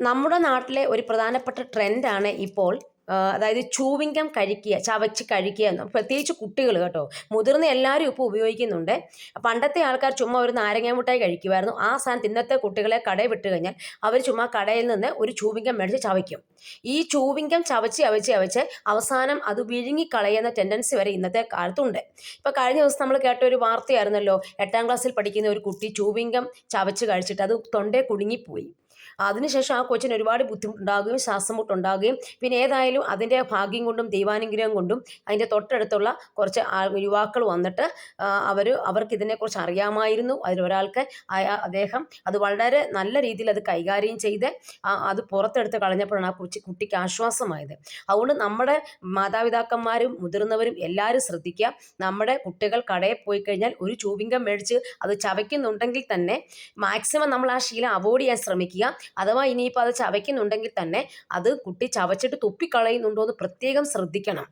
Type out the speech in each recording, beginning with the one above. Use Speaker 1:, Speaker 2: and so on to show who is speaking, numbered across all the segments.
Speaker 1: നമ്മുടെ നാട്ടിലെ ഒരു പ്രധാനപ്പെട്ട ട്രെൻഡാണ് ഇപ്പോൾ അതായത് ചൂവിങ്കം കഴിക്കുക ചവച്ച് കഴിക്കുക എന്ന്. പ്രത്യേകിച്ച് കുട്ടികൾ കേട്ടോ. മുതിർന്ന എല്ലാവരും ഇപ്പോൾ ഉപയോഗിക്കുന്നുണ്ട്. പണ്ടത്തെ ആൾക്കാർ ചുമ്മാ ഒരു നാരങ്ങ മുട്ടായി കഴിക്കുമായിരുന്നു. ആ സാധനം ഇന്നത്തെ കുട്ടികളെ കടയിൽ വിട്ട് കഴിഞ്ഞാൽ അവർ ചുമ്മാ കടയിൽ നിന്ന് ഒരു ചൂവിങ്കം മേടിച്ച് ചവയ്ക്കും. ഈ ചൂവിങ്കം ചവച്ച് ചവച്ച് ചവച്ച് അവസാനം അത് വിഴുങ്ങിക്കളയുന്ന ടെൻഡൻസി വരെ ഇന്നത്തെ കാലത്തുണ്ട്. ഇപ്പോൾ കഴിഞ്ഞ ദിവസം നമ്മൾ കേട്ട ഒരു വാർത്തയായിരുന്നല്ലോ എട്ടാം ക്ലാസ്സിൽ പഠിക്കുന്ന ഒരു കുട്ടി ചൂവിങ്കം ചവച്ച് കഴിച്ചിട്ട് അത് തൊണ്ടേ കുടുങ്ങിപ്പോയി. അതിനുശേഷം ആ കൊച്ചിന് ഒരുപാട് ബുദ്ധിമുട്ടുണ്ടാകുകയും ശ്വാസമുട്ടുണ്ടാകുകയും പിന്നെ ഏതായാലും അതിന്റെ ഭാഗ്യം കൊണ്ടും ദൈവാനുഗ്രഹം കൊണ്ടും അതിന്റെ തൊട്ടടുത്തുള്ള കുറച്ച് യുവാക്കൾ വന്നിട്ട് അവർ അവർക്ക് ഇതിനെക്കുറിച്ച് അറിയാമായിരുന്നു. അതിലൊരാൾക്ക് അദ്ദേഹം അത് വളരെ നല്ല രീതിയിൽ അത് കൈകാര്യം ചെയ്ത് അത് പുറത്തെടുത്ത് കളഞ്ഞപ്പോഴാണ് ആ കൊച്ചി കുട്ടിക്ക് ആശ്വാസമായത്. അതുകൊണ്ട് നമ്മുടെ മാതാപിതാക്കന്മാരും മുതിർന്നവരും എല്ലാവരും ശ്രദ്ധിക്കുക. നമ്മുടെ കുട്ടികൾ കടയിൽ പോയി കഴിഞ്ഞാൽ ഒരു ചൂവിങ്കം മേടിച്ച് അത് ചവയ്ക്കുന്നുണ്ടെങ്കിൽ തന്നെ മാക്സിമം നമ്മൾ ആ ശീലം അവോയ്ഡ് ചെയ്യാൻ ശ്രമിക്കുക. അഥവാ ഇനിയിപ്പോൾ അത് ചവയ്ക്കുന്നുണ്ടെങ്കിൽ തന്നെ അത് കുട്ടി ചവച്ചിട്ട് തുപ്പിക്കളയുന്നുണ്ടോ എന്ന് പ്രത്യേകം ശ്രദ്ധിക്കണം.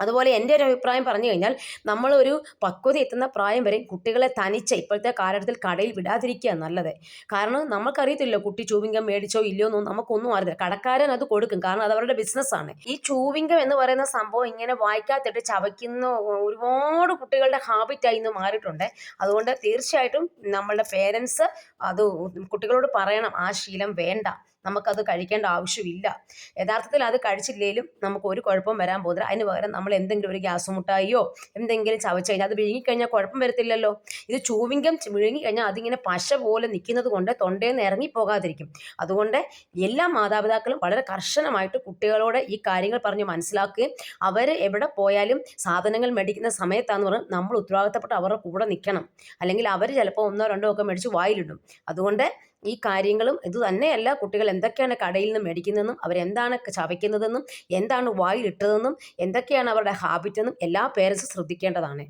Speaker 1: അതുപോലെ എന്റെ ഒരു അഭിപ്രായം പറഞ്ഞു കഴിഞ്ഞാൽ നമ്മളൊരു പക്വത എത്തുന്ന പ്രായം വരെ കുട്ടികളെ തനിച്ച് ഇപ്പോഴത്തെ കാലഘട്ടത്തിൽ കടയിൽ വിടാതിരിക്കുക നല്ലത്. കാരണം നമുക്കറിയത്തില്ലോ കുട്ടി ചൂവിങ്കം മേടിച്ചോ ഇല്ലയോ എന്നൊന്നും നമുക്കൊന്നും അറിയില്ല കടക്കാരൻ അത് കൊടുക്കും. കാരണം അത് അവരുടെ ബിസിനസ്സാണ് ഈ ചൂവിങ്കം എന്ന് പറയുന്ന സംഭവം ഇങ്ങനെ വായിക്കാത്തിട്ട് ചവയ്ക്കുന്ന ഒരുപാട് കുട്ടികളുടെ ഹാബിറ്റായി ഇന്ന് മാറിയിട്ടുണ്ട്. അതുകൊണ്ട് തീർച്ചയായിട്ടും നമ്മളുടെ പേരൻസ് അത് കുട്ടികളോട് പറയണം ആ ശീലം വേണ്ട. നമുക്കത് കഴിക്കേണ്ട ആവശ്യമില്ല. യഥാർത്ഥത്തിൽ അത് കഴിച്ചില്ലെങ്കിലും നമുക്ക് ഒരു കുഴപ്പം വരാൻ പോകുന്നില്ല. അതിന് പകരം നമ്മൾ എന്തെങ്കിലും ഒരു ഗ്യാസ് മുട്ടായിയോ എന്തെങ്കിലും ചവച്ച് കഴിഞ്ഞാൽ അത് വിഴുങ്ങിക്കഴിഞ്ഞാൽ കുഴപ്പം വരത്തില്ലല്ലോ. ഇത് ചൂവിങ്കം വിഴുങ്ങിക്കഴിഞ്ഞാൽ അതിങ്ങനെ പശ പോലെ നിൽക്കുന്നത് കൊണ്ട് തൊണ്ടയിൽ നിന്ന് ഇറങ്ങിപ്പോകാതിരിക്കും അതുകൊണ്ട് എല്ലാ മാതാപിതാക്കളും വളരെ കർശനമായിട്ട് കുട്ടികളോട് ഈ കാര്യങ്ങൾ പറഞ്ഞ് മനസ്സിലാക്കുകയും അവർ എവിടെ പോയാലും സാധനങ്ങൾ മേടിക്കുന്ന സമയത്താന്ന് പറഞ്ഞാൽ നമ്മൾ ഉത്തരവാദിത്തപ്പെട്ട് അവരുടെ കൂടെ നിൽക്കണം അല്ലെങ്കിൽ അവർ ചിലപ്പോൾ ഒന്നോ രണ്ടോ ഒക്കെ മേടിച്ച് വായിലിടും. അതുകൊണ്ട് ഈ കാര്യങ്ങളും ഇത് തന്നെയല്ല കുട്ടികൾ എന്തൊക്കെയാണ് കടയിൽ നിന്ന് മേടിക്കുന്നതെന്നും അവരെന്താണ് ചവയ്ക്കുന്നതെന്നും എന്താണ് വായിലിട്ടതെന്നും എന്തൊക്കെയാണ് അവരുടെ ഹാബിറ്റെന്നും എല്ലാ പേരൻസും ശ്രദ്ധിക്കേണ്ടതാണ്.